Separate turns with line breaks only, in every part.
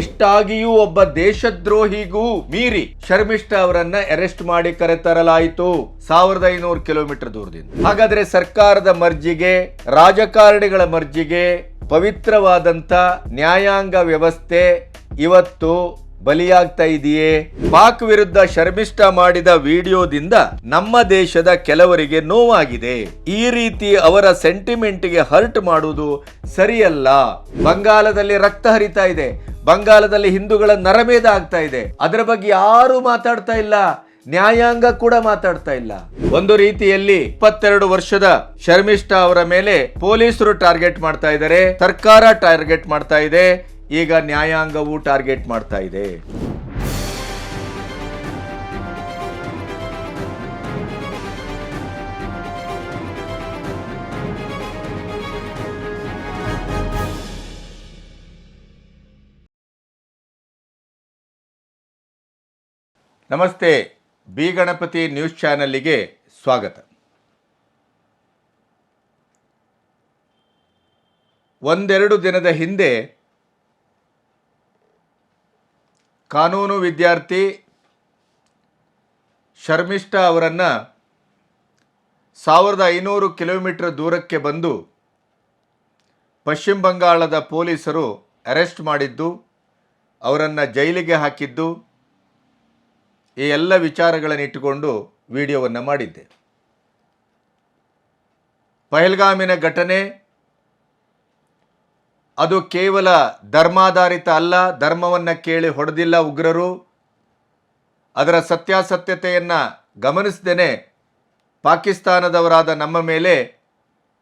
ಇಷ್ಟಾಗಿಯೂ ಒಬ್ಬ ದೇಶದ್ರೋಹಿಗೂ ಮೀರಿ ಶರ್ಮಿಷ್ಠ ಅವರನ್ನ ಅರೆಸ್ಟ್ ಮಾಡಿ ಕರೆತರಲಾಯಿತು ಸಾವಿರದ ಐನೂರು ಕಿಲೋಮೀಟರ್ ದೂರದಿಂದ. ಹಾಗಾದ್ರೆ ಸರ್ಕಾರದ ಮರ್ಜಿಗೆ, ರಾಜಕಾರಣಿಗಳ ಮರ್ಜಿಗೆ ಪವಿತ್ರವಾದಂತ ನ್ಯಾಯಾಂಗ ವ್ಯವಸ್ಥೆ ಇವತ್ತು ಬಲಿಯಾಗ್ತಾ ಇದೆಯೇ? ಪಾಕ್ ವಿರುದ್ಧ ಶರ್ಮಿಷ್ಠ ಮಾಡಿದ ವಿಡಿಯೋದಿಂದ ನಮ್ಮ ದೇಶದ ಕೆಲವರಿಗೆ ನೋವಾಗಿದೆ. ಈ ರೀತಿ ಅವರ ಸೆಂಟಿಮೆಂಟ್ಗೆ ಹರ್ಟ್ ಮಾಡುವುದು ಸರಿಯಲ್ಲ. ಬಂಗಾಲದಲ್ಲಿ ರಕ್ತ ಹರಿತಾ ಇದೆ. ಬಂಗಾಲದಲ್ಲಿ ಹಿಂದೂಗಳ ನರಮೇಧ ಆಗ್ತಾ ಇದೆ. ಅದರ ಬಗ್ಗೆ ಯಾರು ಮಾತಾಡ್ತಾ ಇಲ್ಲ. ನ್ಯಾಯಾಂಗ ಕೂಡ ಮಾತಾಡ್ತಾ ಇಲ್ಲ. ಒಂದು ರೀತಿಯಲ್ಲಿ ಇಪ್ಪತ್ತೆರಡು ವರ್ಷದ ಶರ್ಮಿಷ್ಠಾ ಅವರ ಮೇಲೆ ಪೊಲೀಸರು ಟಾರ್ಗೆಟ್ ಮಾಡ್ತಾ ಇದ್ದಾರೆ. ಸರ್ಕಾರ ಟಾರ್ಗೆಟ್ ಮಾಡ್ತಾ ಇದೆ. ಈಗ ನ್ಯಾಯಾಂಗವು ಟಾರ್ಗೆಟ್ ಮಾಡ್ತಾ ಇದೆ. ನಮಸ್ತೆ ಬಿ ಗಣಪತಿ ನ್ಯೂಸ್ ಚಾನಲ್ಲಿಗೆ ಸ್ವಾಗತ. ಒಂದೆರಡು ದಿನದ ಹಿಂದೆ ಕಾನೂನು ವಿದ್ಯಾರ್ಥಿ ಶರ್ಮಿಷ್ಠ ಅವರನ್ನು ಸಾವಿರದ ಐನೂರು ಕಿಲೋಮೀಟರ್ ದೂರಕ್ಕೆ ಬಂದು ಪಶ್ಚಿಮ ಬಂಗಾಳದ ಪೊಲೀಸರು ಅರೆಸ್ಟ್ ಮಾಡಿದ್ದು, ಅವರನ್ನು ಜೈಲಿಗೆ ಹಾಕಿದ್ದು, ಈ ಎಲ್ಲ ವಿಚಾರಗಳನ್ನು ಇಟ್ಟುಕೊಂಡು ವಿಡಿಯೋವನ್ನು ಮಾಡಿದ್ದೆ. ಪಹಲ್ಗಾಮಿನ ಘಟನೆ ಅದು ಕೇವಲ ಧರ್ಮಾಧಾರಿತ ಅಲ್ಲ, ಧರ್ಮವನ್ನು ಕೇಳಿ ಹೊಡೆದಿಲ್ಲ ಉಗ್ರರು. ಅದರ ಸತ್ಯಾಸತ್ಯತೆಯನ್ನು ಗಮನಿಸದೇನೆ ಪಾಕಿಸ್ತಾನದವರಾದ ನಮ್ಮ ಮೇಲೆ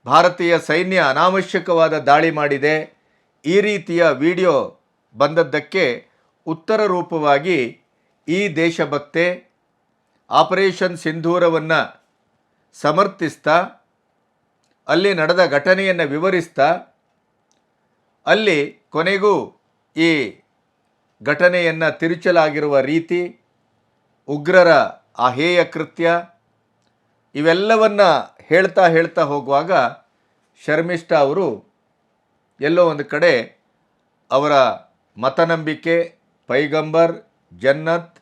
ಭಾರತೀಯ ಸೈನ್ಯ ಅನಾವಶ್ಯಕವಾದ ದಾಳಿ ಮಾಡಿದೆ. ಈ ರೀತಿಯ ವಿಡಿಯೋ ಬಂದದ್ದಕ್ಕೆ ಉತ್ತರ ರೂಪವಾಗಿ ಈ ದೇಶಭಕ್ತೆ ಆಪರೇಷನ್ ಸಿಂಧೂರವನ್ನು ಸಮರ್ಥಿಸ್ತಾ, ಅಲ್ಲಿ ನಡೆದ ಘಟನೆಯನ್ನು ವಿವರಿಸ್ತಾ ಅಲ್ಲಿ ಕೊನೆಗೂ ಈ ಘಟನೆಯನ್ನು ತಿರುಚಲಾಗಿರುವ ರೀತಿ, ಉಗ್ರರ ಅಹೇಯ ಹೇಯ ಕೃತ್ಯ, ಇವೆಲ್ಲವನ್ನು ಹೇಳ್ತಾ ಹೇಳ್ತಾ ಹೋಗುವಾಗ ಶರ್ಮಿಷ್ಠಾ ಅವರು ಎಲ್ಲೋ ಒಂದು ಕಡೆ ಅವರ ಮತನಂಬಿಕೆ, ಪೈಗಂಬರ್, ಜನ್ನತ್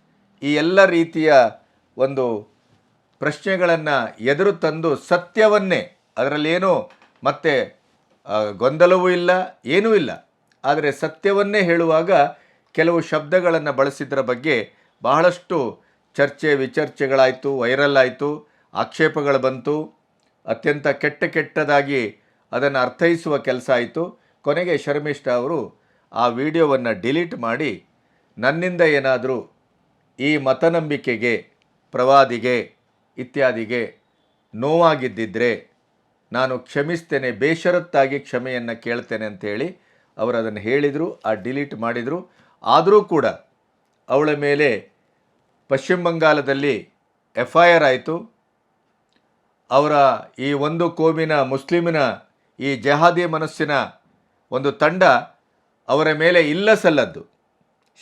ಈ ಎಲ್ಲ ರೀತಿಯ ಒಂದು ಪ್ರಶ್ನೆಗಳನ್ನು ಎದುರು ತಂದು ಸತ್ಯವನ್ನೇ ಅದರಲ್ಲೇನೋ ಮತ್ತೆ ಗೊಂದಲವೂ ಇಲ್ಲ, ಏನೂ ಇಲ್ಲ. ಆದರೆ ಸತ್ಯವನ್ನೇ ಹೇಳುವಾಗ ಕೆಲವು ಶಬ್ದಗಳನ್ನು ಬಳಸಿದ್ರ ಬಗ್ಗೆ ಬಹಳಷ್ಟು ಚರ್ಚೆ, ವಿಚರ್ಚೆಗಳಾಯಿತು ವೈರಲ್ ಆಯಿತು ಆಕ್ಷೇಪಗಳು ಬಂತು. ಅತ್ಯಂತ ಕೆಟ್ಟ ಕೆಟ್ಟದಾಗಿ ಅದನ್ನು ಅರ್ಥೈಸುವ ಕೆಲಸ ಆಯಿತು. ಕೊನೆಗೆ ಶರ್ಮಿಷ್ಟ ಅವರು ಆ ವಿಡಿಯೋವನ್ನು ಡಿಲೀಟ್ ಮಾಡಿ, ನನ್ನಿಂದ ಏನಾದರೂ ಈ ಮತನಂಬಿಕೆಗೆ, ಪ್ರವಾದಿಗೆ ಇತ್ಯಾದಿಗೆ ನೋವಾಗಿದ್ದಿದ್ರೆ ನಾನು ಕ್ಷಮಿಸ್ತೇನೆ, ಬೇಷರತ್ತಾಗಿ ಕ್ಷಮೆಯನ್ನು ಕೇಳ್ತೇನೆ ಅಂತೇಳಿ ಅವರು ಅದನ್ನು ಹೇಳಿದರು, ಆ ಡಿಲೀಟ್ ಮಾಡಿದರು. ಆದರೂ ಕೂಡ ಅವಳ ಮೇಲೆ ಪಶ್ಚಿಮ ಬಂಗಾಲದಲ್ಲಿ ಎಫ್ ಐ ಆರ್ ಆಯಿತು. ಅವರ ಈ ಒಂದು ಕೋಮಿನ, ಮುಸ್ಲಿಮಿನ ಈ ಜಹಾದಿ ಮನಸ್ಸಿನ ಒಂದು ತಂಡ ಅವರ ಮೇಲೆ ಇಲ್ಲ ಸಲ್ಲದ್ದು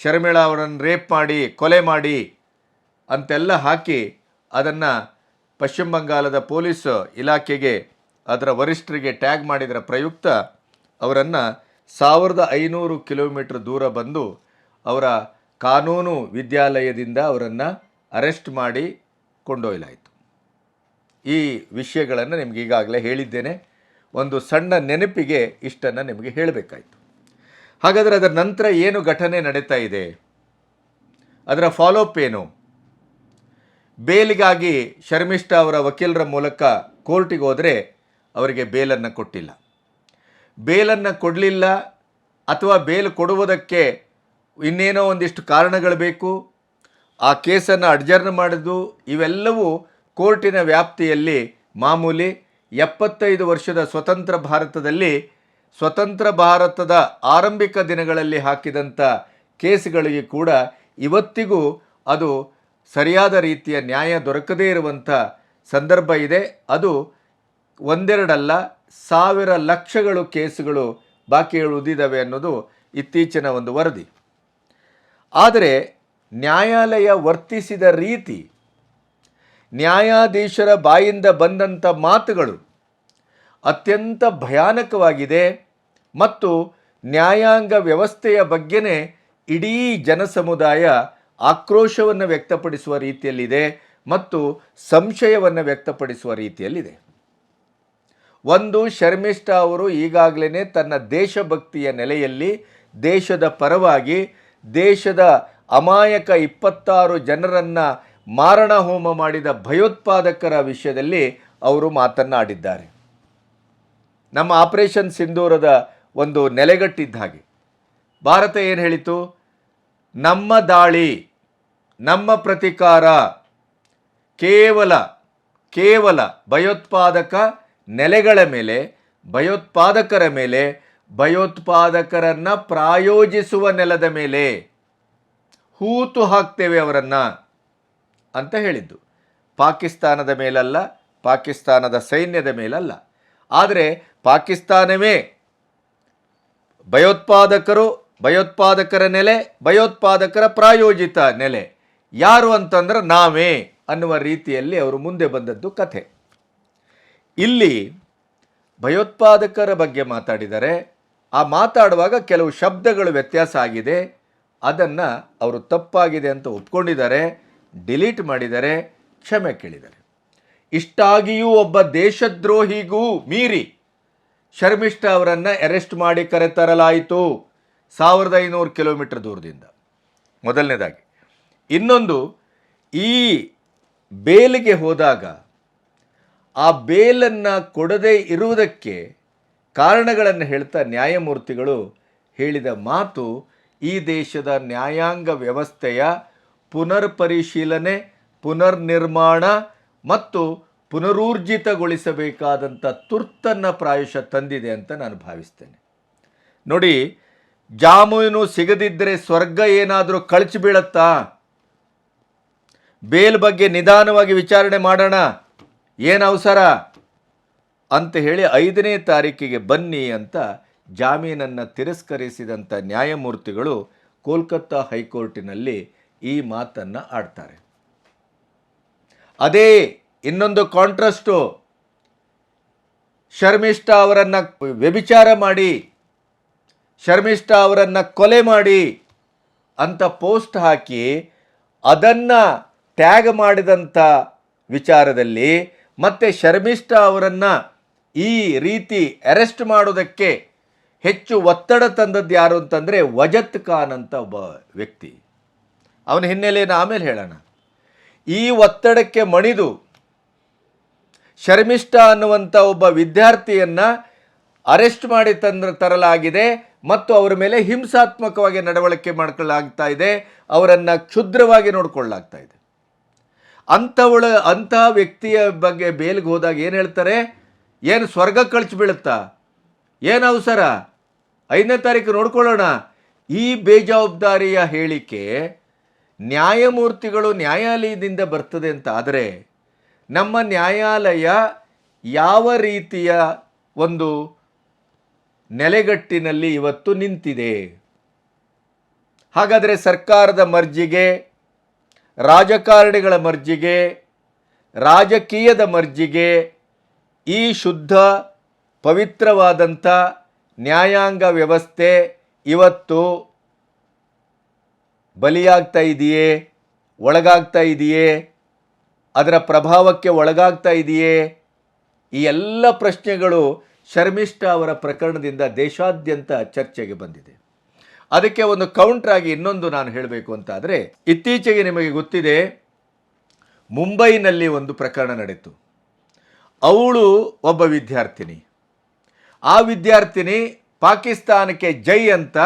ಶರ್ಮಿಳಾ ಅವರನ್ನು ರೇಪ್ ಮಾಡಿ, ಕೊಲೆ ಮಾಡಿ ಅಂತೆಲ್ಲ ಹಾಕಿ ಅದನ್ನು ಪಶ್ಚಿಮ ಬಂಗಾಲದ ಪೊಲೀಸ್ ಇಲಾಖೆಗೆ ಅದರ ವರಿಷ್ಠರಿಗೆ ಟ್ಯಾಗ್ ಮಾಡಿದರ ಪ್ರಯುಕ್ತ ಅವರನ್ನು ಸಾವಿರದ ಐನೂರು ಕಿಲೋಮೀಟ್ರ್ ದೂರ ಬಂದು ಅವರ ಕಾನೂನು ವಿದ್ಯಾಲಯದಿಂದ ಅವರನ್ನು ಅರೆಸ್ಟ್ ಮಾಡಿ ಕೊಂಡೊಯ್ಯಲಾಯಿತು. ಈ ವಿಷಯಗಳನ್ನು ನಿಮಗೆ ಈಗಾಗಲೇ ಹೇಳಿದ್ದೇನೆ. ಒಂದು ಸಣ್ಣ ನೆನಪಿಗೆ ಇಷ್ಟನ್ನು ನಿಮಗೆ ಹೇಳಬೇಕಾಯಿತು. ಹಾಗಾದರೆ ಅದರ ನಂತರ ಏನು ಘಟನೆ ನಡೀತಾ ಇದೆ? ಅದರ ಫಾಲೋಅಪ್ ಏನು? ಬೇಲಿಗಾಗಿ ಶರ್ಮಿಷ್ಠಾ ಅವರ ವಕೀಲರ ಮೂಲಕ ಕೋರ್ಟಿಗೆ ಹೋದರೆ ಅವರಿಗೆ ಬೇಲನ್ನು ಕೊಟ್ಟಿಲ್ಲ. ಬೇಲನ್ನು ಕೊಡಲಿಲ್ಲ ಅಥವಾ ಬೇಲ್ ಕೊಡುವುದಕ್ಕೆ ಇನ್ನೇನೋ ಒಂದಿಷ್ಟು ಕಾರಣಗಳು ಬೇಕು, ಆ ಕೇಸನ್ನು ಅಡ್ಜರ್ನ್ ಮಾಡಿದ್ದು ಇವೆಲ್ಲವೂ ಕೋರ್ಟಿನ ವ್ಯಾಪ್ತಿಯಲ್ಲಿ ಮಾಮೂಲಿ ಎಪ್ಪತ್ತೈದು ವರ್ಷದ ಸ್ವತಂತ್ರ ಭಾರತದಲ್ಲಿ ಸ್ವತಂತ್ರ ಭಾರತದ ಆರಂಭಿಕ ದಿನಗಳಲ್ಲಿ ಹಾಕಿದಂಥ ಕೇಸ್ಗಳಿಗೆ ಕೂಡ ಇವತ್ತಿಗೂ ಅದು ಸರಿಯಾದ ರೀತಿಯ ನ್ಯಾಯ ದೊರಕದೇ ಇರುವಂಥ ಸಂದರ್ಭ ಇದೆ. ಅದು ಒಂದೆರಡಲ್ಲ, ಸಾವಿರ ಲಕ್ಷಗಳು ಕೇಸುಗಳು ಬಾಕಿ ಉಳಿದಿದ್ದಾವೆ ಅನ್ನೋದು ಇತ್ತೀಚಿನ ಒಂದು ವರದಿ. ಆದರೆ ನ್ಯಾಯಾಲಯ ವರ್ತಿಸಿದ ರೀತಿ ನ್ಯಾಯಾಧೀಶರ ಬಾಯಿಂದ ಬಂದಂಥ ಮಾತುಗಳು ಅತ್ಯಂತ ಭಯಾನಕವಾಗಿದೆ ಮತ್ತು ನ್ಯಾಯಾಂಗ ವ್ಯವಸ್ಥೆಯ ಬಗ್ಗೆನೇ ಇಡೀ ಜನಸಮುದಾಯ ಆಕ್ರೋಶವನ್ನು ವ್ಯಕ್ತಪಡಿಸುವ ರೀತಿಯಲ್ಲಿದೆ ಮತ್ತು ಸಂಶಯವನ್ನು ವ್ಯಕ್ತಪಡಿಸುವ ರೀತಿಯಲ್ಲಿದೆ. ಒಂದು ಶರ್ಮಿಷ್ಠಾ ಅವರು ಈಗಾಗಲೇ ತನ್ನ ದೇಶಭಕ್ತಿಯ ನೆಲೆಯಲ್ಲಿ ದೇಶದ ಪರವಾಗಿ ದೇಶದ ಅಮಾಯಕ ಇಪ್ಪತ್ತಾರು ಜನರನ್ನು ಮಾರಣ ಹೋಮ ಮಾಡಿದ ಭಯೋತ್ಪಾದಕರ ವಿಷಯದಲ್ಲಿ ಅವರು ಮಾತನ್ನಾಡಿದ್ದಾರೆ. ನಮ್ಮ ಆಪರೇಷನ್ ಸಿಂಧೂರದ ಒಂದು ನೆಲೆಗಟ್ಟಿದ್ದ ಹಾಗೆ. ಭಾರತ ಏನು ಹೇಳಿತು? ನಮ್ಮ ದಾಳಿ, ನಮ್ಮ ಪ್ರತಿಕಾರ ಕೇವಲ ಕೇವಲ ಭಯೋತ್ಪಾದಕ ನೆಲೆಗಳ ಮೇಲೆ, ಭಯೋತ್ಪಾದಕರ ಮೇಲೆ, ಭಯೋತ್ಪಾದಕರನ್ನು ಪ್ರಾಯೋಜಿಸುವ ನೆಲದ ಮೇಲೆ ಹೂತು ಹಾಕ್ತೇವೆ ಅವರನ್ನು ಅಂತ ಹೇಳಿದ್ದು. ಪಾಕಿಸ್ತಾನದ ಮೇಲಲ್ಲ, ಪಾಕಿಸ್ತಾನದ ಸೈನ್ಯದ ಮೇಲಲ್ಲ. ಆದರೆ ಪಾಕಿಸ್ತಾನವೇ ಭಯೋತ್ಪಾದಕರು, ಭಯೋತ್ಪಾದಕರ ನೆಲೆ, ಭಯೋತ್ಪಾದಕರ ಪ್ರಾಯೋಜಿತ ನೆಲೆ. ಯಾರು ಅಂತಂದ್ರೆ ನಾವೇ ಅನ್ನುವ ರೀತಿಯಲ್ಲಿ ಅವರು ಮುಂದೆ ಬಂದದ್ದು ಕಥೆ. ಇಲ್ಲಿ ಭಯೋತ್ಪಾದಕರ ಬಗ್ಗೆ ಮಾತಾಡಿದರೆ, ಆ ಮಾತಾಡುವಾಗ ಕೆಲವು ಶಬ್ದಗಳು ವ್ಯತ್ಯಾಸ ಆಗಿದೆ. ಅದನ್ನು ಅವರು ತಪ್ಪಾಗಿದೆ ಅಂತ ಒಪ್ಕೊಂಡಿದ್ದಾರೆ, ಡಿಲೀಟ್ ಮಾಡಿದ್ದಾರೆ, ಕ್ಷಮೆ ಕೇಳಿದ್ದಾರೆ. ಇಷ್ಟಾಗಿಯೂ ಒಬ್ಬ ದೇಶದ್ರೋಹಿಗೂ ಮೀರಿ ಶರ್ಮಿಷ್ಠ ಅವರನ್ನು ಅರೆಸ್ಟ್ ಮಾಡಿ ಕರೆತರಲಾಯಿತು ಸಾವಿರದ ಐನೂರು ಕಿಲೋಮೀಟರ್ ದೂರದಿಂದ. ಮೊದಲನೇದಾಗಿ, ಇನ್ನೊಂದು, ಈ ಬೇಲಿಗೆ ಹೋದಾಗ ಆ ಬೇಲನ್ನು ಕೊಡದೇ ಇರುವುದಕ್ಕೆ ಕಾರಣಗಳನ್ನು ಹೇಳ್ತಾ ನ್ಯಾಯಮೂರ್ತಿಗಳು ಹೇಳಿದ ಮಾತು ಈ ದೇಶದ ನ್ಯಾಯಾಂಗ ವ್ಯವಸ್ಥೆಯ ಪುನರ್ ಪರಿಶೀಲನೆ ಪುನರ್ನಿರ್ಮಾಣ ಮತ್ತು ಪುನರೂರ್ಜಿತಗೊಳಿಸಬೇಕಾದಂಥ ತುರ್ತನ್ನು ಪ್ರಾಯಶಃ ತಂದಿದೆ ಅಂತ ನಾನು ಭಾವಿಸ್ತೇನೆ. ನೋಡಿ, ಜಾಮೂನು ಸಿಗದಿದ್ದರೆ ಸ್ವರ್ಗ ಏನಾದರೂ ಕಳಚಿ ಬೀಳತ್ತಾ? ಬೇಲ್ ಬಗ್ಗೆ ನಿಧಾನವಾಗಿ ವಿಚಾರಣೆ ಮಾಡೋಣ. ಏನು ಅವಸರ? ಅಂತ ಹೇಳಿ ಐದನೇ ತಾರೀಕಿಗೆ ಬನ್ನಿ ಅಂತ ಜಾಮೀನನ್ನು ತಿರಸ್ಕರಿಸಿದಂಥ ನ್ಯಾಯಮೂರ್ತಿಗಳು ಕೋಲ್ಕತ್ತಾ ಹೈಕೋರ್ಟಿನಲ್ಲಿ ಈ ಮಾತನ್ನು ಆಡ್ತಾರೆ. ಅದೇ ಇನ್ನೊಂದು ಕಾಂಟ್ರಾಸ್ಟು. ಶರ್ಮಿಷ್ಠಾ ಅವರನ್ನು ವ್ಯಭಿಚಾರ ಮಾಡಿ, ಶರ್ಮಿಷ್ಠಾ ಅವರನ್ನು ಕೊಲೆ ಮಾಡಿ ಅಂತ ಪೋಸ್ಟ್ ಹಾಕಿ ಅದನ್ನು ಟ್ಯಾಗ್ ಮಾಡಿದಂಥ ವಿಚಾರದಲ್ಲಿ ಮತ್ತೆ ಶರ್ಮಿಷ್ಠಾ ಅವರನ್ನು ಈ ರೀತಿ ಅರೆಸ್ಟ್ ಮಾಡೋದಕ್ಕೆ ಹೆಚ್ಚು ಒತ್ತಡ ತಂದದ್ದು ಯಾರು ಅಂತಂದರೆ ವಜತ್ ಖಾನ್ ಅಂತ ಒಬ್ಬ ವ್ಯಕ್ತಿ. ಅವನ ಹಿನ್ನೆಲೆಯನ್ನು ಆಮೇಲೆ ಹೇಳೋಣ. ಈ ಒತ್ತಡಕ್ಕೆ ಮಣಿದು ಶರ್ಮಿಷ್ಠಾ ಅನ್ನುವಂಥ ಒಬ್ಬ ವಿದ್ಯಾರ್ಥಿಯನ್ನು ಅರೆಸ್ಟ್ ಮಾಡಿ ತಂದ ತರಲಾಗಿದೆ ಮತ್ತು ಅವರ ಮೇಲೆ ಹಿಂಸಾತ್ಮಕವಾಗಿ ನಡವಳಿಕೆ ಮಾಡ್ಕೊಳ್ಳಾಗ್ತಾ ಇದೆ, ಅವರನ್ನು ಕ್ಷುದ್ರವಾಗಿ ನೋಡಿಕೊಳ್ಳಾಗ್ತಾ ಇದೆ. ಅಂಥವಳ ಅಂಥ ವ್ಯಕ್ತಿಯ ಬಗ್ಗೆ ಬೇಲ್ಗೆ ಹೋದಾಗ ಏನು ಹೇಳ್ತಾರೆ? ಏನು ಸ್ವರ್ಗ ಕಳ್ಚಿ ಬೀಳುತ್ತಾ? ಏನು ಅವಸರ? ಐದನೇ ತಾರೀಕು ನೋಡ್ಕೊಳ್ಳೋಣ. ಈ ಬೇಜವಾಬ್ದಾರಿಯ ಹೇಳಿಕೆ ನ್ಯಾಯಮೂರ್ತಿಗಳು ನ್ಯಾಯಾಲಯದಿಂದ ಬರ್ತದೆ ಅಂತ. ಆದರೆ ನಮ್ಮ ನ್ಯಾಯಾಲಯ ಯಾವ ರೀತಿಯ ಒಂದು ನೆಲೆಗಟ್ಟಿನಲ್ಲಿ ಇವತ್ತು ನಿಂತಿದೆ? ಹಾಗಾದರೆ ಸರ್ಕಾರದ ಮರ್ಜಿಗೆ ರಾಜಕಾರಣಿಗಳ ಮರ್ಜಿಗೆ, ರಾಜಕೀಯದ ಮರ್ಜಿಗೆ ಈ ಶುದ್ಧ, ಪವಿತ್ರವಾದಂಥ ನ್ಯಾಯಾಂಗ ವ್ಯವಸ್ಥೆ ಇವತ್ತು ಬಲಿಯಾಗ್ತಾ ಇದೆಯೇ, ಒಳಗಾಗ್ತಾ ಇದೆಯೇ, ಅದರ ಪ್ರಭಾವಕ್ಕೆ ಒಳಗಾಗ್ತಾ ಇದೆಯೇ? ಈ ಎಲ್ಲ ಪ್ರಶ್ನೆಗಳು ಶರ್ಮಿಷ್ಠ ಅವರ ಪ್ರಕರಣದಿಂದ ದೇಶಾದ್ಯಂತ ಚರ್ಚೆಗೆ ಬಂದಿದೆ. ಅದಕ್ಕೆ ಒಂದು ಕೌಂಟರ್ ಆಗಿ ಇನ್ನೊಂದು ನಾನು ಹೇಳಬೇಕು ಅಂತ ಆದರೆ ಇತ್ತೀಚೆಗೆ ನಿಮಗೆ ಗೊತ್ತಿದೆ, ಮುಂಬೈನಲ್ಲಿ ಒಂದು ಪ್ರಕರಣ ನಡೆಯಿತು. ಅವಳು ಒಬ್ಬ ವಿದ್ಯಾರ್ಥಿನಿ. ಆ ವಿದ್ಯಾರ್ಥಿನಿ ಪಾಕಿಸ್ತಾನಕ್ಕೆ ಜೈ ಅಂತ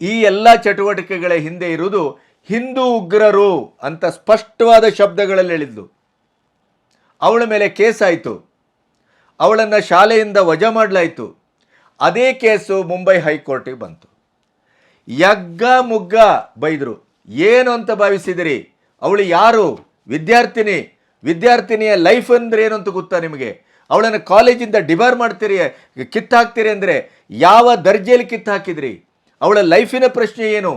ಈ ಎಲ್ಲ ಚಟುವಟಿಕೆಗಳ ಹಿಂದೆ ಇರುವುದು ಹಿಂದೂ ಉಗ್ರರು ಅಂತ ಸ್ಪಷ್ಟವಾದ ಶಬ್ದಗಳಲ್ಲಿ ಹೇಳಿದ್ದು ಅವಳ ಮೇಲೆ ಕೇಸ್ ಆಯಿತು. ಅವಳನ್ನು ಶಾಲೆಯಿಂದ ವಜಾ ಮಾಡಲಾಯಿತು. ಅದೇ ಕೇಸು ಮುಂಬೈ ಹೈಕೋರ್ಟಿಗೆ ಬಂತು. ಯಗ್ಗ ಮುಗ್ಗ ಬೈದರು. ಏನು ಅಂತ ಭಾವಿಸಿದಿರಿ? ಅವಳು ಯಾರು? ವಿದ್ಯಾರ್ಥಿನಿ. ವಿದ್ಯಾರ್ಥಿನಿಯ ಲೈಫ್ ಅಂದ್ರೆ ಏನು ಅಂತ ಗೊತ್ತಾ ನಿಮಗೆ? ಅವಳನ್ನು ಕಾಲೇಜಿಂದ ಡಿಬಾರ್ ಮಾಡ್ತೀರಿ, ಕಿತ್ತಾಕ್ತೀರಿ ಅಂದರೆ ಯಾವ ದರ್ಜೆಯಲ್ಲಿ ಕಿತ್ತು ಹಾಕಿದ್ರಿ ಅವಳ ಲೈಫಿನ ಪ್ರಶ್ನೆ ಏನು?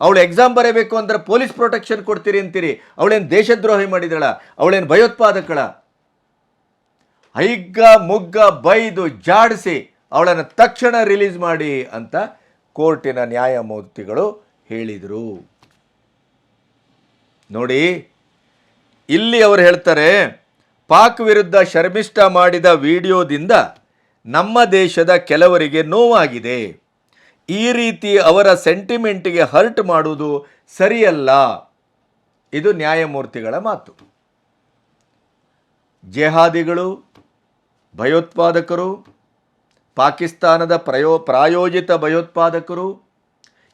ಅವಳು ಎಕ್ಸಾಮ್ ಬರಬೇಕು ಅಂದ್ರೆ ಪೊಲೀಸ್ ಪ್ರೊಟೆಕ್ಷನ್ ಕೊಡ್ತೀರಿ ಅಂತೀರಿ. ಅವಳೇನು ದೇಶದ್ರೋಹಿ ಮಾಡಿದಳ? ಅವಳೇನು ಭಯೋತ್ಪಾದಕಳ? ಐಗ್ಗ ಮುಗ್ಗ ಬೈದು ಜಾಡಿಸಿ ಅವಳನ್ನು ತಕ್ಷಣ ರಿಲೀಸ್ ಮಾಡಿ ಅಂತ ಕೋರ್ಟಿನ ನ್ಯಾಯಮೂರ್ತಿಗಳು ಹೇಳಿದರು. ನೋಡಿ, ಇಲ್ಲಿ ಅವರು ಹೇಳ್ತಾರೆ, ಪಾಕ್ ವಿರುದ್ಧ ಶರ್ಮಿಷ್ಠ ಮಾಡಿದ ವಿಡಿಯೋದಿಂದ ನಮ್ಮ ದೇಶದ ಕೆಲವರಿಗೆ ನೋವಾಗಿದೆ. ಈ ರೀತಿ ಅವರ ಸೆಂಟಿಮೆಂಟಿಗೆ ಹರ್ಟ್ ಮಾಡುವುದು ಸರಿಯಲ್ಲ. ಇದು ನ್ಯಾಯಮೂರ್ತಿಗಳ ಮಾತು. ಜೆಹಾದಿಗಳು, ಭಯೋತ್ಪಾದಕರು ಪಾಕಿಸ್ತಾನದ ಪ್ರಯೋ, ಪ್ರಾಯೋಜಿತ ಭಯೋತ್ಪಾದಕರು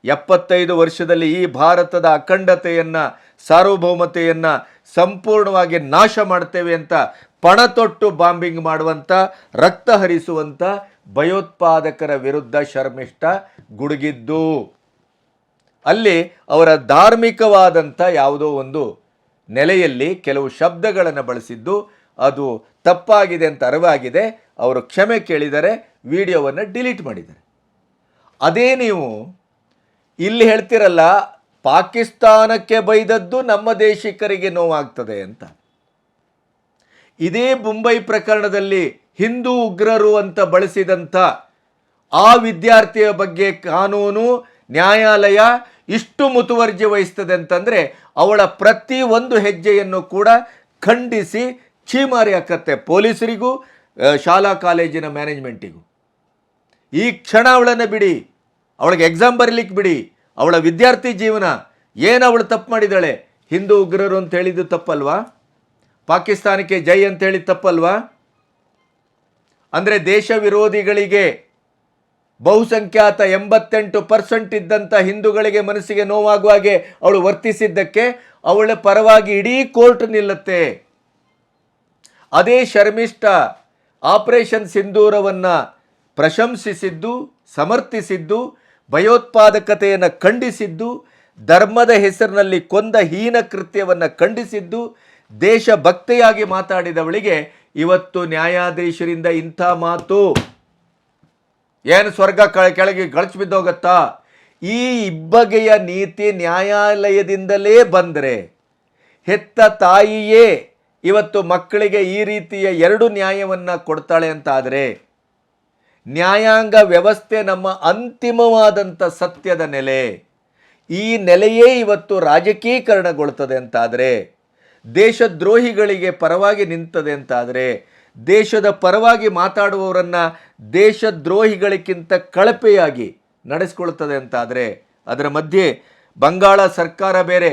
ಎಪ್ಪತ್ತೈದು ವರ್ಷದಲ್ಲಿ ಈ ಭಾರತದ ಅಖಂಡತೆಯನ್ನು, ಸಾರ್ವಭೌಮತೆಯನ್ನು ಸಂಪೂರ್ಣವಾಗಿ ನಾಶ ಮಾಡ್ತೇವೆ ಅಂತ ಪಣ ತೊಟ್ಟು ಬಾಂಬಿಂಗ್ ಮಾಡುವಂಥ ರಕ್ತ ಹರಿಸುವಂಥ ಭಯೋತ್ಪಾದಕರ ವಿರುದ್ಧ ಶರ್ಮಿಷ್ಠ ಗುಡುಗಿದ್ದು. ಅಲ್ಲಿ ಅವರ ಧಾರ್ಮಿಕವಾದಂಥ ಯಾವುದೋ ಒಂದು ನೆಲೆಯಲ್ಲಿ ಕೆಲವು ಶಬ್ದಗಳನ್ನು ಬಳಸಿದ್ದು ಅದು ತಪ್ಪಾಗಿದೆ ಅಂತ ಅರಿವಾಗಿದೆ. ಅವರು ಕ್ಷಮೆ ಕೇಳಿದರೆ ವಿಡಿಯೋವನ್ನು ಡಿಲೀಟ್ ಮಾಡಿದ್ದಾರೆ. ಅದೇ ನೀವು ಇಲ್ಲಿ ಹೇಳ್ತಿರಲ್ಲ, ಪಾಕಿಸ್ತಾನಕ್ಕೆ ಬೈದದ್ದು ನಮ್ಮ ದೇಶಿಕರಿಗೆ ನೋವಾಗ್ತದೆ ಅಂತ. ಇದೇ ಮುಂಬೈ ಪ್ರಕರಣದಲ್ಲಿ ಹಿಂದೂ ಉಗ್ರರು ಅಂತ ಬಳಸಿದಂಥ ಆ ವಿದ್ಯಾರ್ಥಿಯ ಬಗ್ಗೆ ಕಾನೂನು, ನ್ಯಾಯಾಲಯ ಇಷ್ಟು ಮುತುವರ್ಜಿ ವಹಿಸ್ತದೆ ಅಂತಂದರೆ ಅವಳ ಪ್ರತಿ ಒಂದು ಹೆಜ್ಜೆಯನ್ನು ಕೂಡ ಖಂಡಿಸಿ ಛೀಮಾರಿ ಹಾಕತ್ತೆ ಪೊಲೀಸರಿಗೂ ಶಾಲಾ ಕಾಲೇಜಿನ ಮ್ಯಾನೇಜ್ಮೆಂಟಿಗೂ. ಈ ಕ್ಷಣ ಅವಳನ್ನು ಬಿಡಿ, ಅವಳಿಗೆ ಎಕ್ಸಾಮ್ ಬರೀಲಿಕ್ಕೆ ಬಿಡಿ, ಅವಳ ವಿದ್ಯಾರ್ಥಿ ಜೀವನ, ಏನು ಅವಳು ತಪ್ಪು ಮಾಡಿದಾಳೆ ಹಿಂದೂ ಉಗ್ರರು ಅಂತ ಹೇಳಿದ್ದು ತಪ್ಪಲ್ವಾ? ಪಾಕಿಸ್ತಾನಕ್ಕೆ ಜೈ ಅಂತ ಹೇಳಿದ್ದು ತಪ್ಪಲ್ವಾ? ಅಂದರೆ ದೇಶ ವಿರೋಧಿಗಳಿಗೆ ಬಹುಸಂಖ್ಯಾತ ಎಂಬತ್ತೆಂಟು ಪರ್ಸೆಂಟ್ ಇದ್ದಂಥ ಹಿಂದೂಗಳಿಗೆ ಮನಸ್ಸಿಗೆ ನೋವಾಗುವ ಹಾಗೆ ಅವಳು ವರ್ತಿಸಿದ್ದಕ್ಕೆ ಅವಳ ಪರವಾಗಿ ಇಡೀ ಕೋರ್ಟ್ ನಿಲ್ಲುತ್ತೆ. ಅದೇ ಶರ್ಮಿಷ್ಠ ಆಪರೇಷನ್ ಸಿಂಧೂರವನ್ನು ಪ್ರಶಂಸಿಸಿದ್ದು, ಸಮರ್ಥಿಸಿದ್ದು, ಭಯೋತ್ಪಾದಕತೆಯನ್ನು ಖಂಡಿಸಿದ್ದು, ಧರ್ಮದ ಹೆಸರಿನಲ್ಲಿ ಕೊಂದ ಹೀನ ಕೃತ್ಯವನ್ನು ಖಂಡಿಸಿದ್ದು, ದೇಶಭಕ್ತಿಯಾಗಿ ಮಾತಾಡಿದವಳಿಗೆ ಇವತ್ತು ನ್ಯಾಯಾಧೀಶರಿಂದ ಇಂಥ ಮಾತು. ಏನು ಸ್ವರ್ಗ ಕೆಳಗೆ ಗಳಿಸಿ ಬಿದ್ದೋಗತ್ತಾ? ಈ ಇಬ್ಬಗೆಯ ನೀತಿ ನ್ಯಾಯಾಲಯದಿಂದಲೇ ಬಂದರೆ, ಹೆತ್ತ ತಾಯಿಯೇ ಇವತ್ತು ಮಕ್ಕಳಿಗೆ ಈ ರೀತಿಯ ಎರಡು ನ್ಯಾಯವನ್ನು ಕೊಡ್ತಾಳೆ ಅಂತಾದರೆ, ನ್ಯಾಯಾಂಗ ವ್ಯವಸ್ಥೆ ನಮ್ಮ ಅಂತಿಮವಾದಂಥ ಸತ್ಯದ ನೆಲೆ. ಈ ನೆಲೆಯೇ ಇವತ್ತು ರಾಜಕೀಕರಣಗೊಳ್ತದೆ ಅಂತಾದರೆ, ದೇಶದ್ರೋಹಿಗಳಿಗೆ ಪರವಾಗಿ ನಿಂತದೆ ಅಂತಾದರೆ, ದೇಶದ ಪರವಾಗಿ ಮಾತಾಡುವವರನ್ನು ದೇಶದ್ರೋಹಿಗಳಿಗಿಂತ ಕಳಪೆಯಾಗಿ ನಡೆಸ್ಕೊಳ್ತದೆ ಅಂತಾದರೆ, ಅದರ ಮಧ್ಯೆ ಬಂಗಾಳ ಸರ್ಕಾರ ಬೇರೆ,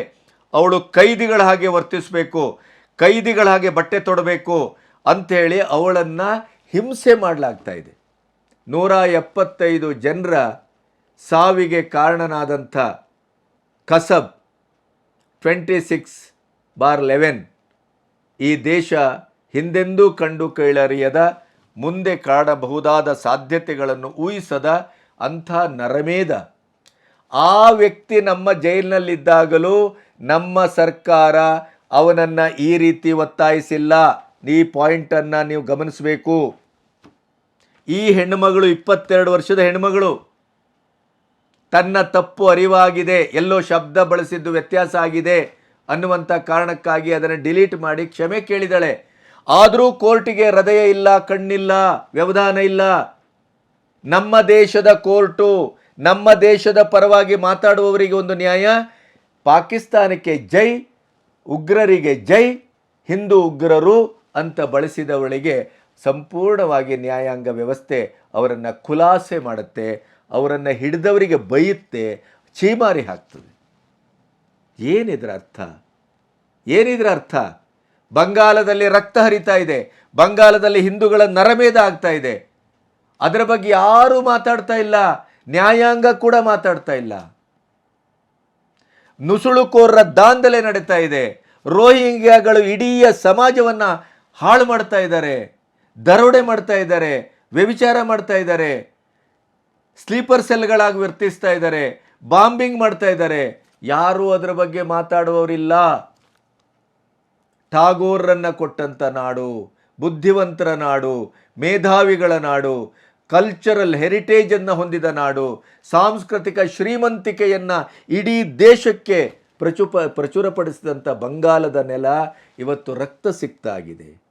ಅವಳು ಕೈದಿಗಳ ಹಾಗೆ ವರ್ತಿಸಬೇಕು ಕೈದಿಗಳ ಹಾಗೆ ಬಟ್ಟೆ ತೊಡಬೇಕು ಅಂಥೇಳಿ ಅವಳನ್ನು ಹಿಂಸೆ ಮಾಡಲಾಗ್ತಾ ಇದೆ. ನೂರ ಎಪ್ಪತ್ತೈದು ಜನರ ಸಾವಿಗೆ ಕಾರಣನಾದಂಥ Kasab twenty six bar eleven ಈ ದೇಶ ಹಿಂದೆಂದೂ ಕಂಡು ಕೇಳರಿಯದ, ಮುಂದೆ ಕಾಣಬಹುದಾದ ಸಾಧ್ಯತೆಗಳನ್ನು ಊಹಿಸದ ಅಂಥ ನರಮೇಧ. ಆ ವ್ಯಕ್ತಿ ನಮ್ಮ ಜೈಲಿನಲ್ಲಿದ್ದಾಗಲೂ ನಮ್ಮ ಸರ್ಕಾರ ಅವನನ್ನು ಈ ರೀತಿ ಒತ್ತಾಯಿಸಿಲ್ಲ. ಈ ಪಾಯಿಂಟನ್ನು ನೀವು ಗಮನಿಸಬೇಕು. ಈ ಹೆಣ್ಣುಮಗಳು ಇಪ್ಪತ್ತೆರಡು ವರ್ಷದ ಹೆಣ್ಣುಮಗಳು. ತನ್ನ ತಪ್ಪು ಅರಿವಾಗಿದೆ, ಎಲ್ಲೋ ಶಬ್ದ ಬಳಸಿದ್ದು ವ್ಯತ್ಯಾಸ ಆಗಿದೆ ಅನ್ನುವಂಥ ಕಾರಣಕ್ಕಾಗಿ ಅದನ್ನು ಡಿಲೀಟ್ ಮಾಡಿ ಕ್ಷಮೆ ಕೇಳಿದಳೆ. ಆದರೂ ಕೋರ್ಟಿಗೆ ಹೃದಯ ಇಲ್ಲ, ಕಣ್ಣಿಲ್ಲ, ವ್ಯವಧಾನ ಇಲ್ಲ. ನಮ್ಮ ದೇಶದ ಕೋರ್ಟು, ನಮ್ಮ ದೇಶದ ಪರವಾಗಿ ಮಾತಾಡುವವರಿಗೆ ಒಂದು ನ್ಯಾಯ. ಪಾಕಿಸ್ತಾನಕ್ಕೆ ಜೈ ಉಗ್ರರಿಗೆ ಜೈ, ಹಿಂದೂ ಉಗ್ರರು ಅಂತ ಬಳಸಿದವಳಿಗೆ ಸಂಪೂರ್ಣವಾಗಿ ನ್ಯಾಯಾಂಗ ವ್ಯವಸ್ಥೆ ಅವರನ್ನು ಖುಲಾಸೆ ಮಾಡುತ್ತೆ, ಅವರನ್ನು ಹಿಡಿದವರಿಗೆ ಬೈಯುತ್ತೆ ಚೀಮಾರಿ ಹಾಕ್ತದೆ. ಏನಿದ್ರ ಅರ್ಥ? ಏನಿದ್ರ ಅರ್ಥ? ಬಂಗಾಲದಲ್ಲಿ ರಕ್ತ ಹರಿತಾ ಇದೆ, ಬಂಗಾಲದಲ್ಲಿ ಹಿಂದೂಗಳ ನರಮೇಧ ಆಗ್ತಾ ಇದೆ. ಅದರ ಬಗ್ಗೆ ಯಾರೂ ಮಾತಾಡ್ತಾ ಇಲ್ಲ, ನ್ಯಾಯಾಂಗ ಕೂಡ ಮಾತಾಡ್ತಾ ಇಲ್ಲ. ನುಸುಳುಕೋರರ ದಾಂಧಲೆ ನಡೀತಾ ಇದೆ. ರೋಹಿಂಗ್ಯಾಗಳು ಇಡೀ ಸಮಾಜವನ್ನು ಹಾಳು ಮಾಡ್ತಾ ಇದ್ದಾರೆ. ದರೋಡೆ ಮಾಡ್ತಾ ಇದ್ದಾರೆ. ವ್ಯಭಿಚಾರ ಮಾಡ್ತಾ ಇದ್ದಾರೆ. ಸ್ಲೀಪರ್ ಸೆಲ್ಗಳಾಗಿ ವರ್ತಿಸ್ತಾ ಇದ್ದಾರೆ. ಬಾಂಬಿಂಗ್ ಮಾಡ್ತಾ ಇದ್ದಾರೆ. ಯಾರೂ ಅದರ ಬಗ್ಗೆ ಮಾತಾಡುವವರಿಲ್ಲ. ಠಾಗೋರ್ರನ್ನು ಕೊಟ್ಟಂಥ ನಾಡು, ಬುದ್ಧಿವಂತರ ನಾಡು, ಮೇಧಾವಿಗಳ ನಾಡು ಕಲ್ಚರಲ್ ಹೆರಿಟೇಜನ್ನು ಹೊಂದಿದ ನಾಡು, ಸಾಂಸ್ಕೃತಿಕ ಶ್ರೀಮಂತಿಕೆಯನ್ನು ಇಡೀ ದೇಶಕ್ಕೆ ಪ್ರಚುಪ ಪ್ರಚುರಪಡಿಸಿದಂಥ ಬಂಗಾಲದ ನೆಲ ಇವತ್ತು ರಕ್ತ ಸಿಕ್ತಾಗಿದೆ.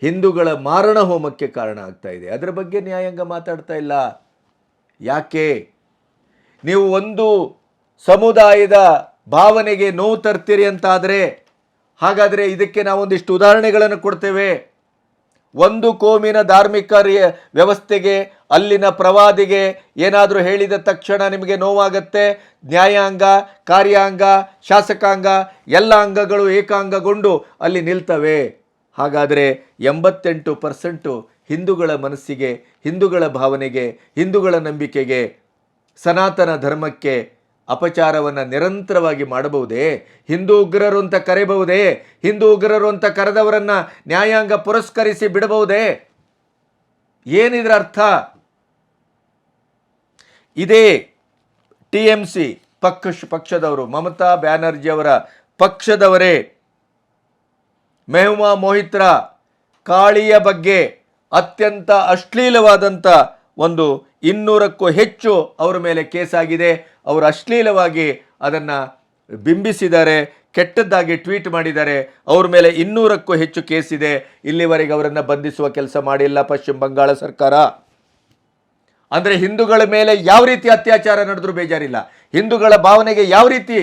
ಹಿಂದೂಗಳ ಮಾರಣ ಹೋಮಕ್ಕೆ ಕಾರಣ ಆಗ್ತಾ ಇದೆ. ಅದರ ಬಗ್ಗೆ ನ್ಯಾಯಾಂಗ ಮಾತಾಡ್ತಾ ಇಲ್ಲ. ಯಾಕೆ? ನೀವು ಒಂದು ಸಮುದಾಯದ ಭಾವನೆಗೆ ನೋವು ತರ್ತೀರಿ ಅಂತಾದರೆ ಹಾಗಾದರೆ ಇದಕ್ಕೆ ನಾವೊಂದಿಷ್ಟು ಉದಾಹರಣೆಗಳನ್ನು ಕೊಡ್ತೇವೆ. ಒಂದು ಕೋಮಿನ ಧಾರ್ಮಿಕ ವ್ಯವಸ್ಥೆಗೆ, ಅಲ್ಲಿನ ಪ್ರವಾದಿಗೆ ಏನಾದರೂ ಹೇಳಿದ ತಕ್ಷಣ ನಿಮಗೆ ನೋವಾಗತ್ತೆ? ನ್ಯಾಯಾಂಗ, ಕಾರ್ಯಾಂಗ, ಶಾಸಕಾಂಗ, ಎಲ್ಲ ಅಂಗಗಳು ಏಕಾಂಗಗೊಂಡು ಅಲ್ಲಿ ನಿಲ್ತವೆ. ಹಾಗಾದರೆ ಎಂಬತ್ತೆಂಟು ಪರ್ಸೆಂಟು ಹಿಂದೂಗಳ ಮನಸ್ಸಿಗೆ, ಹಿಂದೂಗಳ ಭಾವನೆಗೆ, ಹಿಂದೂಗಳ ನಂಬಿಕೆಗೆ, ಸನಾತನ ಧರ್ಮಕ್ಕೆ ಅಪಚಾರವನ್ನು ನಿರಂತರವಾಗಿ ಮಾಡಬಹುದೇ? ಹಿಂದೂ ಉಗ್ರರು ಅಂತ ಕರೆಯಬಹುದೇ ಹಿಂದೂ ಉಗ್ರರು ಅಂತ ಕರೆದವರನ್ನ ನ್ಯಾಯಾಂಗ ಪುರಸ್ಕರಿಸಿ ಬಿಡಬಹುದೇ? ಏನಿದ್ರ ಅರ್ಥ? ಇದೇ ಟಿ ಎಂ ಸಿ ಪಕ್ಷ ಪಕ್ಷದವರು, ಮಮತಾ ಬ್ಯಾನರ್ಜಿ ಅವರ ಪಕ್ಷದವರೇ. ಮೆಹಮಾ ಮೊಹಿತ್ರ ಕಾಳಿಯ ಬಗ್ಗೆ ಅತ್ಯಂತ ಅಶ್ಲೀಲವಾದಂಥ ಒಂದು ಇನ್ನೂರಕ್ಕೂ ಹೆಚ್ಚು ಅವರ ಮೇಲೆ ಕೇಸಾಗಿದೆ. ಅವರು ಅಶ್ಲೀಲವಾಗಿ ಅದನ್ನು ಬಿಂಬಿಸಿದ್ದಾರೆ, ಕೆಟ್ಟದ್ದಾಗಿ ಟ್ವೀಟ್ ಮಾಡಿದ್ದಾರೆ. ಅವ್ರ ಮೇಲೆ ಇನ್ನೂರಕ್ಕೂ ಹೆಚ್ಚು ಕೇಸ್ ಇದೆ ಇಲ್ಲಿವರೆಗೆ ಅವರನ್ನು ಬಂಧಿಸುವ ಕೆಲಸ ಮಾಡಿಲ್ಲ ಪಶ್ಚಿಮ ಬಂಗಾಳ ಸರ್ಕಾರ. ಅಂದರೆ ಹಿಂದೂಗಳ ಮೇಲೆ ಯಾವ ರೀತಿ ಅತ್ಯಾಚಾರ ನಡೆದ್ರೂ ಬೇಜಾರಿಲ್ಲ. ಹಿಂದೂಗಳ ಭಾವನೆಗೆ ಯಾವ ರೀತಿ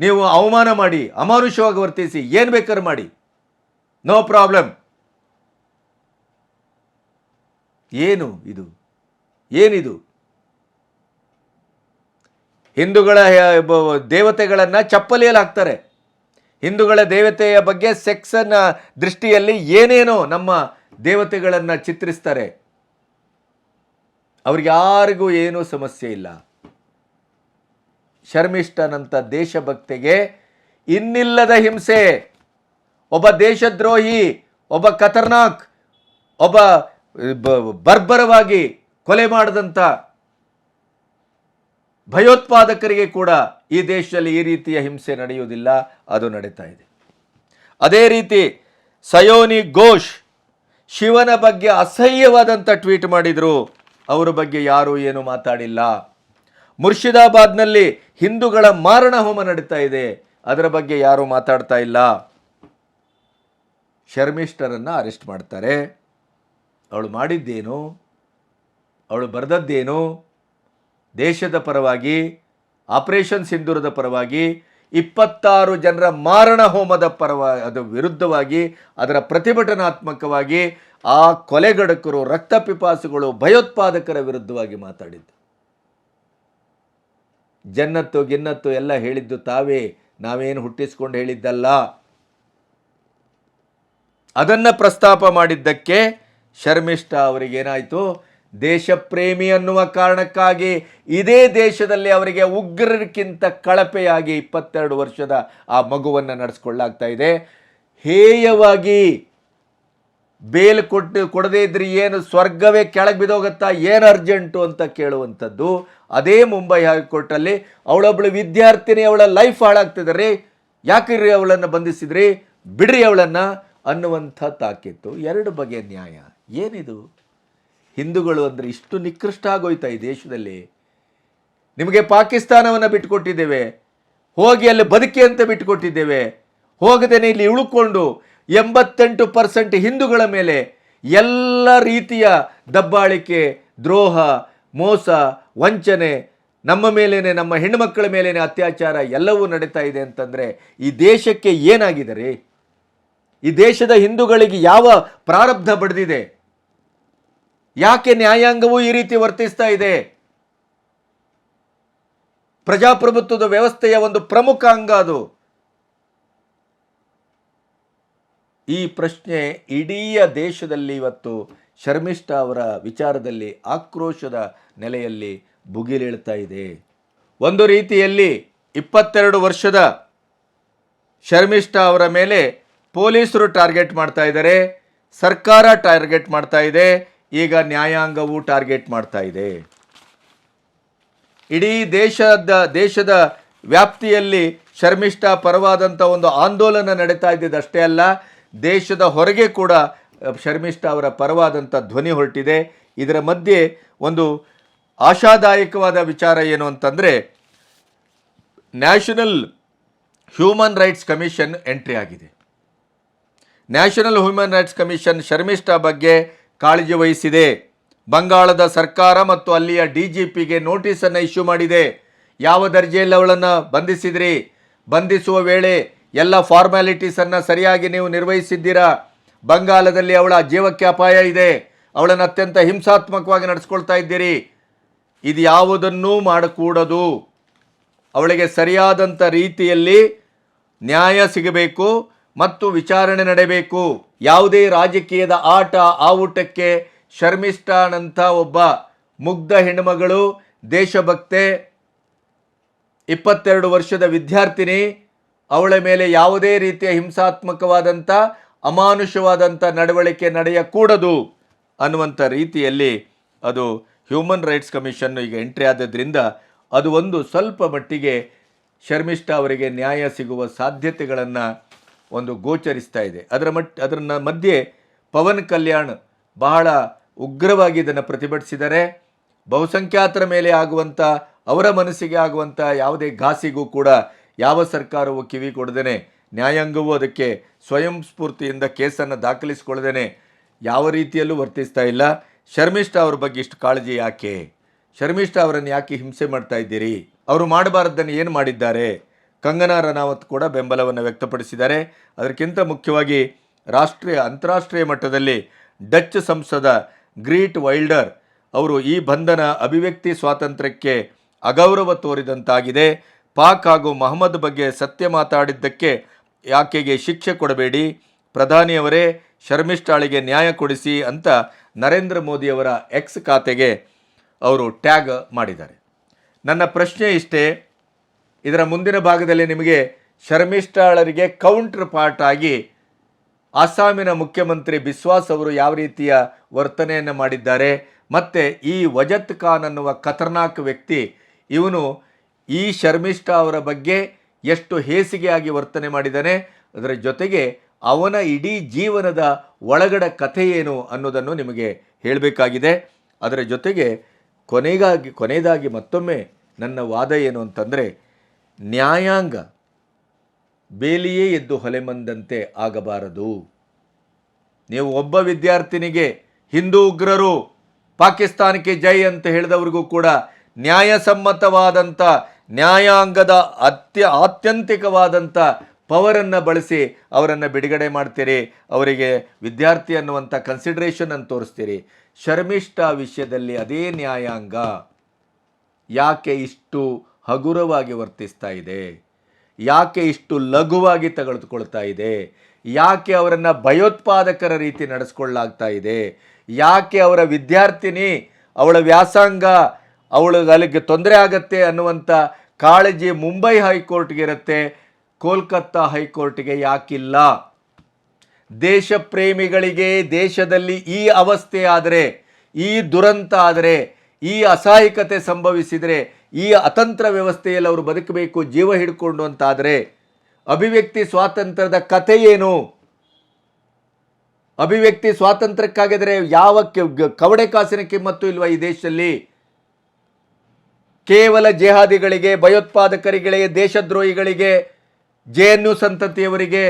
ನೀವು ಅವಮಾನ ಮಾಡಿ, ಅಮಾನುಷವಾಗಿ ವರ್ತಿಸಿ, ಏನು ಬೇಕಾದ್ರೂ ಮಾಡಿ. No problem. ಏನು ಇದು? ಏನಿದು? ಹಿಂದೂಗಳ ದೇವತೆಗಳನ್ನು ಚಪ್ಪಲಿಯಲ್ಲಿ ಹಾಕ್ತಾರೆ ಹಿಂದೂಗಳ ದೇವತೆಯ ಬಗ್ಗೆ ಸೆಕ್ಸನ್ನ ದೃಷ್ಟಿಯಲ್ಲಿ ಏನೇನೋ ನಮ್ಮ ದೇವತೆಗಳನ್ನು ಚಿತ್ರಿಸ್ತಾರೆ. ಅವ್ರಿಗೆ ಯಾರಿಗೂ ಏನೂ ಸಮಸ್ಯೆ ಇಲ್ಲ. ಶರ್ಮಿಷ್ಠನಂತ ದೇಶಭಕ್ತಿಗೆ ಇನ್ನಿಲ್ಲದ ಹಿಂಸೆ. ಒಬ್ಬ ದೇಶದ್ರೋಹಿ, ಒಬ್ಬ ಖತರ್ನಾಕ್, ಒಬ್ಬ ಬರ್ಬರವಾಗಿ ಕೊಲೆ ಮಾಡಿದಂಥ ಭಯೋತ್ಪಾದಕರಿಗೆ ಕೂಡ ಈ ದೇಶದಲ್ಲಿ ಈ ರೀತಿಯ ಹಿಂಸೆ ನಡೆಯುವುದಿಲ್ಲ, ಅದು ನಡೀತಾ ಇದೆ. ಅದೇ ರೀತಿ ಸಯೋನಿ ಘೋಷ್ ಶಿವನ ಬಗ್ಗೆ ಅಸಹ್ಯವಾದಂಥ ಟ್ವೀಟ್ ಮಾಡಿದರು. ಅವರ ಬಗ್ಗೆ ಯಾರೂ ಏನು ಮಾತಾಡಿಲ್ಲ. ಮುರ್ಷಿದಾಬಾದ್ನಲ್ಲಿ ಹಿಂದೂಗಳ ಮಾರಣ ಹೋಮ ನಡೀತಾ ಇದೆ. ಅದರ ಬಗ್ಗೆ ಯಾರೂ ಮಾತಾಡ್ತಾ ಇಲ್ಲ. ಶರ್ಮಿಷ್ಠರನ್ನು ಅರೆಸ್ಟ್ ಮಾಡ್ತಾರೆ. ಅವಳು ಮಾಡಿದ್ದೇನು? ಅವಳು ಬರೆದದ್ದೇನು? ದೇಶದ ಪರವಾಗಿ, ಆಪರೇಷನ್ ಸಿಂಧೂರದ ಪರವಾಗಿ, ಇಪ್ಪತ್ತಾರು ಜನರ ಮಾರಣ ಹೋಮದ ಪರವಾಗಿ ಅದು ವಿರುದ್ಧವಾಗಿ, ಅದರ ಪ್ರತಿಭಟನಾತ್ಮಕವಾಗಿ ಆ ಕೊಲೆಗಡಕರು ರಕ್ತಪಿಪಾಸುಗಳು ಭಯೋತ್ಪಾದಕರ ವಿರುದ್ಧವಾಗಿ ಮಾತಾಡಿದ್ದು. ಜನ್ನತ್ತು ಗಿನ್ನತ್ತು ಎಲ್ಲ ಹೇಳಿದ್ದು ತಾವೇ, ನಾವೇನು ಹುಟ್ಟಿಸ್ಕೊಂಡು ಹೇಳಿದ್ದಲ್ಲ. ಅದನ್ನು ಪ್ರಸ್ತಾಪ ಮಾಡಿದ್ದಕ್ಕೆ ಶರ್ಮಿಷ್ಠ ಅವರಿಗೇನಾಯಿತು ದೇಶಪ್ರೇಮಿ ಅನ್ನುವ ಕಾರಣಕ್ಕಾಗಿ ಇದೇ ದೇಶದಲ್ಲಿ ಅವರಿಗೆ ಉಗ್ರರಿಗಿಂತ ಕಳಪೆಯಾಗಿ ಇಪ್ಪತ್ತೆರಡು ವರ್ಷದ ಆ ಮಗುವನ್ನು ನಡೆಸ್ಕೊಳ್ಳಾಗ್ತಾ ಇದೆ. ಹೇಯವಾಗಿ ಬೇಲ್ ಕೊಟ್ಟು ಕೊಡದೇ ಇದ್ರೆ, ಏನು ಸ್ವರ್ಗವೇ ಕೆಳಗೆ ಬಿದ್ದೋಗತ್ತಾ ಏನು ಅರ್ಜೆಂಟು ಅಂತ ಕೇಳುವಂಥದ್ದು. ಅದೇ ಮುಂಬೈ ಹೈಕೋರ್ಟಲ್ಲಿ ಅವಳೊಬ್ಬಳು ವಿದ್ಯಾರ್ಥಿನಿ, ಅವಳ ಲೈಫ್ ಹಾಳಾಗ್ತಿದ್ದಾರೆ ಯಾಕ್ರಿ ಅವಳನ್ನು ಬಂಧಿಸಿದ್ರಿ? ಬಿಡ್ರಿ ಅವಳನ್ನು ಅನ್ನುವಂಥ ತಾಕಿತ್ತು ಎರಡು ಬಗೆಯ ನ್ಯಾಯ. ಏನಿದು? ಹಿಂದೂಗಳು ಅಂದರೆ ಇಷ್ಟು ನಿಕೃಷ್ಟ ಆಗೋಯ್ತಾ ಈ ದೇಶದಲ್ಲಿ? ನಿಮಗೆ ಪಾಕಿಸ್ತಾನವನ್ನು ಬಿಟ್ಟುಕೊಟ್ಟಿದ್ದೇವೆ ಹೋಗಿ ಅಲ್ಲಿ ಬದುಕಿ ಅಂತ ಬಿಟ್ಟುಕೊಟ್ಟಿದ್ದೇವೆ ಹೋಗದೇನೆ ಇಲ್ಲಿ ಉಳ್ಕೊಂಡು ಎಂಬತ್ತೆಂಟು ಪರ್ಸೆಂಟ್ ಹಿಂದೂಗಳ ಮೇಲೆ ಎಲ್ಲ ರೀತಿಯ ದಬ್ಬಾಳಿಕೆ, ದ್ರೋಹ, ಮೋಸ, ವಂಚನೆ, ನಮ್ಮ ಮೇಲೇ ನಮ್ಮ ಹೆಣ್ಣುಮಕ್ಕಳ ಮೇಲೇ ಅತ್ಯಾಚಾರ ಎಲ್ಲವೂ ನಡೀತಾ ಇದೆ ಅಂತಂದರೆ ಈ ದೇಶಕ್ಕೆ ಏನಾಗಿದೆ ರೀ? ಈ ದೇಶದ ಹಿಂದೂಗಳಿಗೆ ಯಾವ ಪ್ರಾರಬ್ಧ ಬಡ್ದಿದೆ? ಯಾಕೆ ನ್ಯಾಯಾಂಗವೂ ಈ ರೀತಿ ವರ್ತಿಸ್ತಾ ಇದೆ? ಪ್ರಜಾಪ್ರಭುತ್ವದ ವ್ಯವಸ್ಥೆಯ ಒಂದು ಪ್ರಮುಖ ಅಂಗ ಅದು. ಈ ಪ್ರಶ್ನೆ ಇಡೀ ದೇಶದಲ್ಲಿ ಇವತ್ತು ಶರ್ಮಿಷ್ಠ ಅವರ ವಿಚಾರದಲ್ಲಿ, ಆಕ್ರೋಶದ ನೆಲೆಯಲ್ಲಿ ಭುಗಿಲೇಳ್ತಾ ಇದೆ. ಒಂದು ರೀತಿಯಲ್ಲಿ ಇಪ್ಪತ್ತೆರಡು ವರ್ಷದ ಶರ್ಮಿಷ್ಠ ಅವರ ಮೇಲೆ ಪೊಲೀಸರು ಟಾರ್ಗೆಟ್ ಮಾಡ್ತಾ ಇದ್ದಾರೆ, ಸರ್ಕಾರ ಟಾರ್ಗೆಟ್ ಮಾಡ್ತಾ ಇದೆ ಈಗ ನ್ಯಾಯಾಂಗವು ಟಾರ್ಗೆಟ್ ಮಾಡ್ತಾ ಇದೆ. ಇಡೀ ದೇಶದ ದೇಶದ ವ್ಯಾಪ್ತಿಯಲ್ಲಿ ಶರ್ಮಿಷ್ಠ ಪರವಾದಂಥ ಒಂದು ಆಂದೋಲನ ನಡೀತಾ ಇದ್ದಿದ್ದಷ್ಟೇ ಅಲ್ಲ, ದೇಶದ ಹೊರಗೆ ಕೂಡ ಶರ್ಮಿಷ್ಠ ಅವರ ಪರವಾದಂಥ ಧ್ವನಿ ಹೊರಟಿದೆ. ಇದರ ಮಧ್ಯೆ ಒಂದು ಆಶಾದಾಯಕವಾದ ವಿಚಾರ ಏನು ಅಂತಂದರೆ, national human rights commission entry ಆಗಿದೆ. National human rights commission Sharmishtha ಬಗ್ಗೆ ಕಾಳಜಿ ವಹಿಸಿದೆ. ಬಂಗಾಳದ ಸರ್ಕಾರ ಮತ್ತು ಅಲ್ಲಿಯ ಡಿ ಜಿ ಪಿಗೆ ನೋಟಿಸನ್ನು ಇಶ್ಯೂ ಮಾಡಿದೆ. ಯಾವ ದರ್ಜೆಯಲ್ಲಿ ಅವಳನ್ನು ಬಂಧಿಸಿದ್ರಿ? ಬಂಧಿಸುವ ವೇಳೆ ಎಲ್ಲ ಫಾರ್ಮ್ಯಾಲಿಟೀಸನ್ನು ಸರಿಯಾಗಿ ನೀವು ನಿರ್ವಹಿಸಿದ್ದೀರಾ? ಬಂಗಾಲದಲ್ಲಿ ಅವಳ ಜೀವಕ್ಕೆ ಅಪಾಯ ಇದೆ. ಅವಳನ್ನು ಅತ್ಯಂತ ಹಿಂಸಾತ್ಮಕವಾಗಿ ನಡೆಸ್ಕೊಳ್ತಾ ಇದ್ದೀರಿ. ಇದು ಯಾವುದನ್ನೂ ಮಾಡಕೂಡದು. ಅವಳಿಗೆ ಸರಿಯಾದಂಥ ರೀತಿಯಲ್ಲಿ ನ್ಯಾಯ ಸಿಗಬೇಕು. ಮತ್ತು ವಿಚಾರಣೆ ನಡೆಯಬೇಕು ಯಾವುದೇ ರಾಜಕೀಯದ ಆಟ ಆವುಟಕ್ಕೆ ಶರ್ಮಿಷ್ಠಾನಂಥ ಒಬ್ಬ ಮುಗ್ಧ ಹೆಣ್ಣುಮಗಳು, ದೇಶಭಕ್ತೆ, ಇಪ್ಪತ್ತೆರಡು ವರ್ಷದ ವಿದ್ಯಾರ್ಥಿನಿ, ಅವಳ ಮೇಲೆ ಯಾವುದೇ ರೀತಿಯ ಹಿಂಸಾತ್ಮಕವಾದಂಥ, ಅಮಾನುಷವಾದಂಥ ನಡವಳಿಕೆ ನಡೆಯಕೂಡದು ಅನ್ನುವಂಥ ರೀತಿಯಲ್ಲಿ ಅದು ಹ್ಯೂಮನ್ ರೈಟ್ಸ್ ಕಮಿಷನ್ನು ಈಗ ಎಂಟ್ರಿ ಆದ್ದರಿಂದ ಅದು ಒಂದು ಸ್ವಲ್ಪ ಮಟ್ಟಿಗೆ ಶರ್ಮಿಷ್ಠ ಅವರಿಗೆ ನ್ಯಾಯ ಸಿಗುವ ಸಾಧ್ಯತೆಗಳನ್ನು ಒಂದು ಗೋಚರಿಸ್ತಾ ಇದೆ. ಅದರ ಮಟ್, ಅದರ ಮಧ್ಯೆ ಪವನ್ ಕಲ್ಯಾಣ್ ಬಹಳ ಉಗ್ರವಾಗಿ ಇದನ್ನು ಪ್ರತಿಭಟಿಸಿದರೆ ಬಹುಸಂಖ್ಯಾತರ ಮೇಲೆ ಆಗುವಂಥ ಅವರ ಮನಸ್ಸಿಗೆ ಆಗುವಂಥ ಯಾವುದೇ ಘಾಸಿಗೂ ಕೂಡ ಯಾವ ಸರ್ಕಾರವು ಕಿವಿ ಕೊಡದೇನೆ. ನ್ಯಾಯಾಂಗವೂ ಅದಕ್ಕೆ ಸ್ವಯಂ ಸ್ಫೂರ್ತಿಯಿಂದ ಕೇಸನ್ನು ದಾಖಲಿಸಿಕೊಳ್ಳದೇನೆ. ಯಾವ ರೀತಿಯಲ್ಲೂ ವರ್ತಿಸ್ತಾ ಇಲ್ಲ. ಶರ್ಮಿಷ್ಠಾ ಅವ್ರ ಬಗ್ಗೆ ಇಷ್ಟು ಕಾಳಜಿ ಯಾಕೆ? ಶರ್ಮಿಷ್ಠ ಅವರನ್ನು ಯಾಕೆ ಹಿಂಸೆ ಮಾಡ್ತಾ ಇದ್ದೀರಿ? ಅವರು ಮಾಡಬಾರದನ್ನು ಏನು ಮಾಡಿದ್ದಾರೆ? ಕಂಗನಾ ರನಾವತ್ ಕೂಡ ಬೆಂಬಲವನ್ನು ವ್ಯಕ್ತಪಡಿಸಿದ್ದಾರೆ. ಅದಕ್ಕಿಂತ ಮುಖ್ಯವಾಗಿ ರಾಷ್ಟ್ರೀಯ, ಅಂತಾರಾಷ್ಟ್ರೀಯ ಮಟ್ಟದಲ್ಲಿ ಡಚ್ ಸಂಸದ ಗ್ರೀಟ್ ವೈಲ್ಡರ್ ಅವರು ಈ ಬಂಧನ ಅಭಿವ್ಯಕ್ತಿ ಸ್ವಾತಂತ್ರ್ಯಕ್ಕೆ ಅಗೌರವ ತೋರಿದಂತಾಗಿದೆ. ಪಾಕ್ ಹಾಗೂ ಮಹಮ್ಮದ್ ಬಗ್ಗೆ ಸತ್ಯ ಮಾತಾಡಿದ್ದಕ್ಕೆ ಯಾಕೆಗೆ ಶಿಕ್ಷೆ ಕೊಡಬೇಡಿ? ಪ್ರಧಾನಿಯವರೇ ಶರ್ಮಿಷ್ಠಾಳಿಗೆ ನ್ಯಾಯ ಕೊಡಿಸಿ ಅಂತ ನರೇಂದ್ರ ಮೋದಿಯವರ ಎಕ್ಸ್ ಖಾತೆಗೆ ಅವರು ಟ್ಯಾಗ್ ಮಾಡಿದ್ದಾರೆ. ನನ್ನ ಪ್ರಶ್ನೆ ಇಷ್ಟೇ ಇದರ ಮುಂದಿನ ಭಾಗದಲ್ಲಿ ನಿಮಗೆ ಶರ್ಮಿಷ್ಠಾಳರಿಗೆ ಕೌಂಟರ್ ಪಾರ್ಟ್ ಆಗಿ ಅಸ್ಸಾಮಿನ ಮುಖ್ಯಮಂತ್ರಿ ಬಿಸ್ವಾಸ್ ಅವರು ಯಾವ ರೀತಿಯ ವರ್ತನೆಯನ್ನು ಮಾಡಿದ್ದಾರೆ, ಮತ್ತು ಈ ವಜತ್ ಖಾನ್ ಅನ್ನುವ ಖತರ್ನಾಕ್ ವ್ಯಕ್ತಿ, ಇವನು ಈ ಶರ್ಮಿಷ್ಠಾ ಅವರ ಬಗ್ಗೆ ಎಷ್ಟು ಹೇಸಿಗೆಯಾಗಿ ವರ್ತನೆ ಮಾಡಿದ್ದಾನೆ, ಅದರ ಜೊತೆಗೆ ಅವನ ಇಡೀ ಜೀವನದ ಒಳಗಡ ಕಥೆ ಏನು ಅನ್ನೋದನ್ನು ನಿಮಗೆ ಹೇಳಬೇಕಾಗಿದೆ. ಅದರ ಜೊತೆಗೆ ಕೊನೆಗಾಗಿ, ಕೊನೆಯದಾಗಿ ಮತ್ತೊಮ್ಮೆ ನನ್ನ ವಾದ ಏನು ಅಂತಂದರೆ ನ್ಯಾಯಾಂಗ ಬೇಲಿಯೇ ಎದ್ದು ಹೊಲೆಮಂದಂತೆ ಆಗಬಾರದು. ನೀವು ಒಬ್ಬ ವಿದ್ಯಾರ್ಥಿನಿಗೆ ಹಿಂದೂ ಉಗ್ರರು ಪಾಕಿಸ್ತಾನಕ್ಕೆ ಜೈ ಅಂತ ಹೇಳಿದವರಿಗೂ ಕೂಡ ನ್ಯಾಯಸಮ್ಮತವಾದಂಥ ನ್ಯಾಯಾಂಗದ ಅತ್ಯ ಆತ್ಯಂತಿಕವಾದಂಥ ಪವರನ್ನು ಬಳಸಿ ಅವರನ್ನು ಬಿಡುಗಡೆ ಮಾಡ್ತೀರಿ, ಅವರಿಗೆ ವಿದ್ಯಾರ್ಥಿ ಅನ್ನುವಂಥ ಕನ್ಸಿಡ್ರೇಷನ್ ಅನ್ನು ತೋರಿಸ್ತೀರಿ. ಶರ್ಮಿಷ್ಠ ವಿಷಯದಲ್ಲಿ ಅದೇ ನ್ಯಾಯಾಂಗ. ಯಾಕೆ ಇಷ್ಟು ಹಗುರವಾಗಿ ವರ್ತಿಸ್ತಾ ಇದೆ. ಯಾಕೆ ಇಷ್ಟು ಲಘುವಾಗಿ ತೆಗೆದುಕೊಳ್ತಾ ಇದೆ? ಯಾಕೆ ಅವರನ್ನು ಭಯೋತ್ಪಾದಕರ ರೀತಿ ನಡೆಸ್ಕೊಳ್ಳಾಗ್ತಾ ಇದೆ? ಯಾಕೆ ಅವರ ವಿದ್ಯಾರ್ಥಿನಿ ಅವಳ ವ್ಯಾಸಂಗ ಅವಳು ಅಲ್ಲಿಗೆ ತೊಂದರೆ ಆಗತ್ತೆ ಅನ್ನುವಂಥ ಕಾಳಜಿ ಮುಂಬೈ ಹೈಕೋರ್ಟ್ಗೆ ಇರುತ್ತೆ. ಕೋಲ್ಕತ್ತಾ ಹೈಕೋರ್ಟ್ಗೆ ಯಾಕಿಲ್ಲ? ದೇಶ ಪ್ರೇಮಿಗಳಿಗೆ ದೇಶದಲ್ಲಿ ಈ ಅವಸ್ಥೆ ಆದರೆ, ಈ ದುರಂತ ಆದರೆ, ಈ ಅಸಹಾಯಕತೆ ಸಂಭವಿಸಿದರೆ ಈ ಅತಂತ್ರ ವ್ಯವಸ್ಥೆಯಲ್ಲಿ ಅವರು ಬದುಕಬೇಕು, ಜೀವ ಹಿಡ್ಕೊಂಡು ಅಂತಾದರೆ ಅಭಿವ್ಯಕ್ತಿ ಸ್ವಾತಂತ್ರ್ಯದ ಕಥೆ ಏನು? ಅಭಿವ್ಯಕ್ತಿ ಸ್ವಾತಂತ್ರ್ಯಕ್ಕಾಗಿದ್ರೆ ಯಾವ ಕವಡೆ ಕಾಸಿನ ಕಿಮ್ಮತ್ತು ಇಲ್ವಾ ಈ ದೇಶದಲ್ಲಿ? ಕೇವಲ ಜೇಹಾದಿಗಳಿಗೆ ಭಯೋತ್ಪಾದಕರಿಗೆ ದೇಶದ್ರೋಹಿಗಳಿಗೆ, ಜೆ ಎನ್ ಯು ಸಂತತಿಯವರಿಗೆ,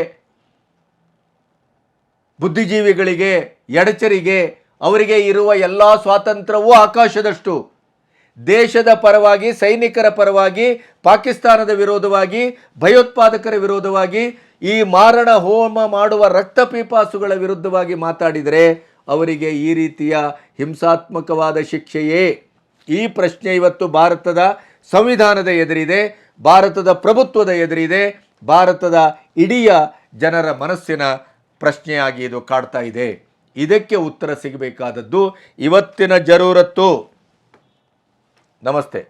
ಬುದ್ಧಿಜೀವಿಗಳಿಗೆ, ಎಡಚರಿಗೆ ಅವರಿಗೆ ಇರುವ ಎಲ್ಲ ಸ್ವಾತಂತ್ರ್ಯವೂ ಆಕಾಶದಷ್ಟು. ದೇಶದ ಪರವಾಗಿ, ಸೈನಿಕರ ಪರವಾಗಿ, ಪಾಕಿಸ್ತಾನದ ವಿರೋಧವಾಗಿ, ಭಯೋತ್ಪಾದಕರ ವಿರೋಧವಾಗಿ, ಈ ಮಾರಣ ಹೋಮ ಮಾಡುವ ರಕ್ತಪೀಪಾಸುಗಳ ವಿರುದ್ಧವಾಗಿ ಮಾತಾಡಿದರೆ ಅವರಿಗೆ ಈ ರೀತಿಯ ಹಿಂಸಾತ್ಮಕವಾದ ಶಿಕ್ಷೆಯೇ? ಈ ಪ್ರಶ್ನೆ ಇವತ್ತು ಭಾರತದ ಸಂವಿಧಾನದ ಎದುರಿದೆ, ಭಾರತದ ಪ್ರಭುತ್ವದ ಎದುರಿದೆ, ಭಾರತದ ಇಡೀ ಜನರ ಮನಸ್ಸಿನ ಪ್ರಶ್ನೆಯಾಗಿ ಇದು ಕಾಡ್ತಾ ಇದೆ. ಇದಕ್ಕೆ ಉತ್ತರ ಸಿಗಬೇಕಾದದ್ದು ಇವತ್ತಿನ ಜರೂರತ್ತು. ನಮಸ್ತೆ